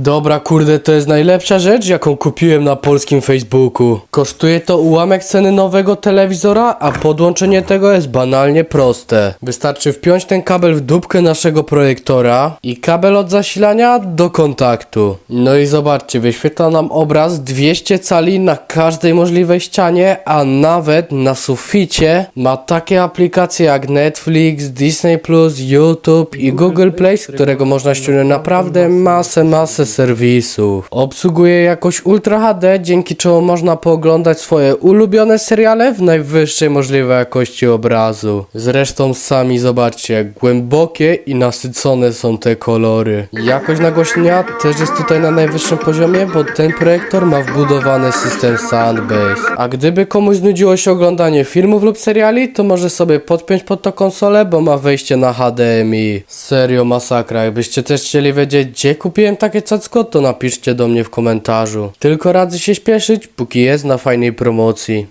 Dobra, kurde, to jest najlepsza rzecz, jaką kupiłem na polskim Facebooku. Kosztuje to ułamek ceny nowego telewizora, a podłączenie tego jest banalnie proste. Wystarczy wpiąć ten kabel w dupkę naszego projektora i kabel od zasilania do kontaktu. No i zobaczcie, wyświetla nam obraz 200 cali na każdej możliwej ścianie, a nawet na suficie ma takie aplikacje jak Netflix, Disney+, YouTube i Google Play, z którego można ściągnąć naprawdę masę, masę serwisów. Obsługuje jakoś Ultra HD, dzięki czemu można pooglądać swoje ulubione seriale w najwyższej możliwej jakości obrazu. Zresztą sami zobaczcie, jak głębokie i nasycone są te kolory. Jakość nagłośnienia też jest tutaj na najwyższym poziomie, bo ten projektor ma wbudowany system Soundbase. A gdyby komuś znudziło się oglądanie filmów lub seriali, to może sobie podpiąć pod to konsolę, bo ma wejście na HDMI. Serio masakra. Jakbyście też chcieli wiedzieć, gdzie kupiłem takie cacko, to napiszcie do mnie w komentarzu. Tylko radzę się śpieszyć, póki jest na fajnej promocji.